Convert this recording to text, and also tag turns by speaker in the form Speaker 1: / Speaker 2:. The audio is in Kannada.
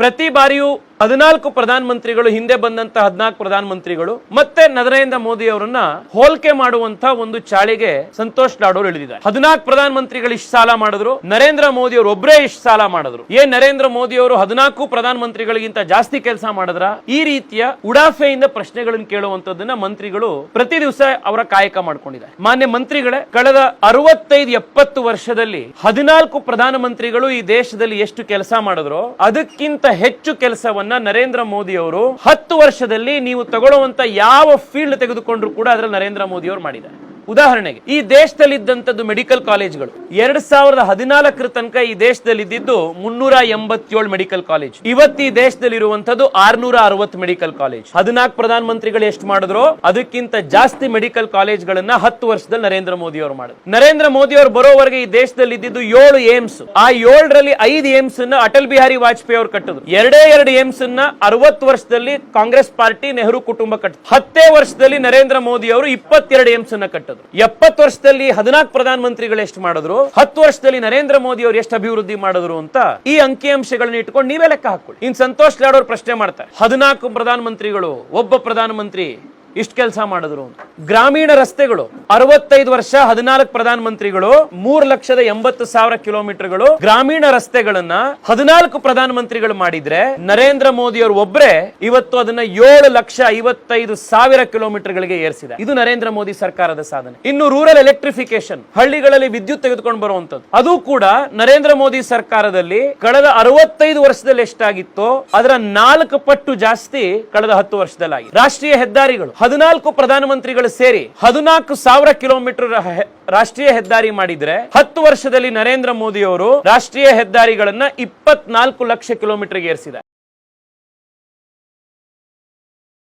Speaker 1: ಪ್ರತಿ ಬಾರಿಯೂ ಹದಿನಾಲ್ಕು ಪ್ರಧಾನ ಮಂತ್ರಿಗಳು ಹಿಂದೆ ಬಂದಂತ ಹದಿನಾಲ್ಕು ಪ್ರಧಾನ ಮಂತ್ರಿಗಳು ಮತ್ತೆ ನರೇಂದ್ರ ಮೋದಿ ಅವರನ್ನ ಹೋಲ್ಕೆ ಮಾಡುವಂತ ಒಂದು ಚಾಳಿಗೆ ಸಂತೋಷ್ ಲಾಡೋರ್ ಇಳಿದಿದ್ದಾರೆ. ಹದಿನಾಲ್ಕು ಪ್ರಧಾನ ಮಂತ್ರಿಗಳು ಇಷ್ಟು ಸಾಲ ಮಾಡಿದ್ರು, ನರೇಂದ್ರ ಮೋದಿ ಅವರು ಒಬ್ಬರೇ ಇಷ್ಟು ಸಾಲ ಮಾಡಿದ್ರು. ಏ ನರೇಂದ್ರ ಮೋದಿ ಅವರು ಹದಿನಾಲ್ಕು ಪ್ರಧಾನ ಮಂತ್ರಿಗಳಿಗಿಂತ ಜಾಸ್ತಿ ಕೆಲಸ ಮಾಡಿದ್ರ? ಈ ರೀತಿಯ ಉಡಾಫೆಯಿಂದ ಪ್ರಶ್ನೆಗಳನ್ನು ಕೇಳುವಂತದ್ದನ್ನ ಮಂತ್ರಿಗಳು ಪ್ರತಿ ದಿವಸ ಅವರ ಕಾಯಕ ಮಾಡ್ಕೊಂಡಿದ್ದಾರೆ. ಮಾನ್ಯ ಮಂತ್ರಿಗಳೇ, ಕಳೆದ ಅರವತ್ತೈದು ಎಪ್ಪತ್ತು ವರ್ಷದಲ್ಲಿ ಹದಿನಾಲ್ಕು ಪ್ರಧಾನ ಮಂತ್ರಿಗಳು ಈ ದೇಶದಲ್ಲಿ ಎಷ್ಟು ಕೆಲಸ ಮಾಡಿದ್ರು, ಅದಕ್ಕಿಂತ ಹೆಚ್ಚು ಕೆಲಸವನ್ನ ನರೇಂದ್ರ ಮೋದಿ ಅವರು ಹತ್ತು ವರ್ಷದಲ್ಲಿ ನೀವು ತಗೊಳ್ಳುವಂತ ಯಾವ ಫೀಲ್ಡ್ ತೆಗೆದುಕೊಂಡ್ರು ಕೂಡ ಅದರಲ್ಲಿ ನರೇಂದ್ರ ಮೋದಿ ಅವರು ಮಾಡಿದ್ದಾರೆ. ಉದಾಹರಣೆಗೆ, ಈ ದೇಶದಲ್ಲಿ ಇದ್ದಂಥದ್ದು ಮೆಡಿಕಲ್ ಕಾಲೇಜ್ಗಳು, ಎರಡ್ ಸಾವಿರದ ಹದಿನಾಲ್ಕರ ತನಕ ಈ ದೇಶದಲ್ಲಿ ಇದ್ದಿದ್ದು ಮುನ್ನೂರ ಎಂಬತ್ತೇಳು ಮೆಡಿಕಲ್ ಕಾಲೇಜ್. ಇವತ್ತು ಈ ದೇಶದಲ್ಲಿ ಇರುವಂತದ್ದು ಆರ್ನೂರ ಅರವತ್ತು ಮೆಡಿಕಲ್ ಕಾಲೇಜ್. ಹದಿನಾಲ್ಕು ಪ್ರಧಾನ ಮಂತ್ರಿಗಳು ಎಷ್ಟು ಮಾಡಿದ್ರು, ಅದಕ್ಕಿಂತ ಜಾಸ್ತಿ ಮೆಡಿಕಲ್ ಕಾಲೇಜ್ಗಳನ್ನ ಹತ್ತು ವರ್ಷದಲ್ಲಿ ನರೇಂದ್ರ ಮೋದಿ ಅವರು ಮಾಡಿದ್ರು. ನರೇಂದ್ರ ಮೋದಿ ಅವರು ಬರೋವರೆಗೆ ಈ ದೇಶದಲ್ಲಿ ಇದ್ದಿದ್ದು ಏಳು ಏಮ್ಸ್. ಆ ಏಳರಲ್ಲಿ ಐದು ಏಮ್ಸ್ ಅನ್ನ ಅಟಲ್ ಬಿಹಾರಿ ವಾಜಪೇಯಿ ಅವರು ಕಟ್ಟಿದ್ರು. ಎರಡೇ ಎರಡು ಏಮ್ಸ್ ಅನ್ನ ಅರವತ್ತು ವರ್ಷದಲ್ಲಿ ಕಾಂಗ್ರೆಸ್ ಪಾರ್ಟಿ ನೆಹರು ಕುಟುಂಬ ಕಟ್ಟಿದ್ರು. ಹತ್ತೇ ವರ್ಷದಲ್ಲಿ ನರೇಂದ್ರ ಮೋದಿ ಅವರು ಇಪ್ಪತ್ತೆರಡು ಏಮ್ಸ್ ಅನ್ನ ಕಟ್ಟಿದ್ರು ಎಪ್ಪತ್ತು ವರ್ಷದಲ್ಲಿ ಹದಿನಾಲ್ಕು ಪ್ರಧಾನ ಮಂತ್ರಿಗಳು ಎಷ್ಟು ಮಾಡಿದ್ರು, ಹತ್ತು ವರ್ಷದಲ್ಲಿ ನರೇಂದ್ರ ಮೋದಿ ಅವರು ಎಷ್ಟು ಅಭಿವೃದ್ಧಿ ಮಾಡಿದ್ರು ಅಂತ ಈ ಅಂಕಿಅಂಶಗಳನ್ನ ಇಟ್ಕೊಂಡು ನೀವೇ ಲೆಕ್ಕ ಹಾಕೊಳ್ಳಿ ಇನ್ ಸಂತೋಷ್ ಲಾಡ್ ಅವರು ಪ್ರಶ್ನೆ ಮಾಡ್ತಾರೆ. ಹದಿನಾಲ್ಕು ಪ್ರಧಾನ ಮಂತ್ರಿಗಳು ಒಬ್ಬ ಪ್ರಧಾನ ಮಂತ್ರಿ ಇಷ್ಟು ಕೆಲಸ ಮಾಡಿದ್ರು ಗ್ರಾಮೀಣ ರಸ್ತೆಗಳು, ಅರವತ್ತೈದು ವರ್ಷ ಹದಿನಾಲ್ಕು ಪ್ರಧಾನ ಮಂತ್ರಿಗಳು ಮೂರು ಲಕ್ಷದ ಎಂಬತ್ತು ಸಾವಿರ ಕಿಲೋಮೀಟರ್ಗಳು. ಗ್ರಾಮೀಣ ರಸ್ತೆಗಳನ್ನ ಹದಿನಾಲ್ಕು ಪ್ರಧಾನ ಮಂತ್ರಿಗಳು ಮಾಡಿದ್ರೆ, ನರೇಂದ್ರ ಮೋದಿ ಅವರು ಒಬ್ಬರೇ ಇವತ್ತು ಅದನ್ನ ಏಳು ಲಕ್ಷ ಐವತ್ತೈದು ಸಾವಿರ ಕಿಲೋಮೀಟರ್ಗಳಿಗೆ ಏರಿಸಿದೆ. ಇದು ನರೇಂದ್ರ ಮೋದಿ ಸರ್ಕಾರದ ಸಾಧನೆ. ಇನ್ನು ರೂರಲ್ ಎಲೆಕ್ಟ್ರಿಫಿಕೇಶನ್ ಹಳ್ಳಿಗಳಲ್ಲಿ ವಿದ್ಯುತ್ ತೆಗೆದುಕೊಂಡು ಬರುವಂತದ್ದು ಅದು ಕೂಡ ನರೇಂದ್ರ ಮೋದಿ ಸರ್ಕಾರದಲ್ಲಿ ಕಳೆದ ಅರವತ್ತೈದು ವರ್ಷದಲ್ಲಿ ಎಷ್ಟಾಗಿತ್ತೋ, ಅದರ ನಾಲ್ಕು ಪಟ್ಟು ಜಾಸ್ತಿ ಕಳೆದ ಹತ್ತು ವರ್ಷದಲ್ಲಾಗಿ. ರಾಷ್ಟ್ರೀಯ ಹೆದ್ದಾರಿಗಳು ಹದಿನಾಲ್ಕು ಪ್ರಧಾನಮಂತ್ರಿಗಳು ಸೇರಿ ಹದಿನಾಲ್ಕು ಸಾವಿರ ಕಿಲೋಮೀಟರ್ ರಾಷ್ಟ್ರೀಯ ಹೆದ್ದಾರಿ ಮಾಡಿದ್ರೆ ಹತ್ತು ವರ್ಷದಲ್ಲಿ ನರೇಂದ್ರ ಮೋದಿ ಅವರು ರಾಷ್ಟ್ರೀಯ ಹೆದ್ದಾರಿಗಳನ್ನ ಇಪ್ಪತ್ನಾಲ್ಕು ಲಕ್ಷ ಕಿಲೋಮೀಟರ್ ಏರಿಸಿದ್ದಾರೆ.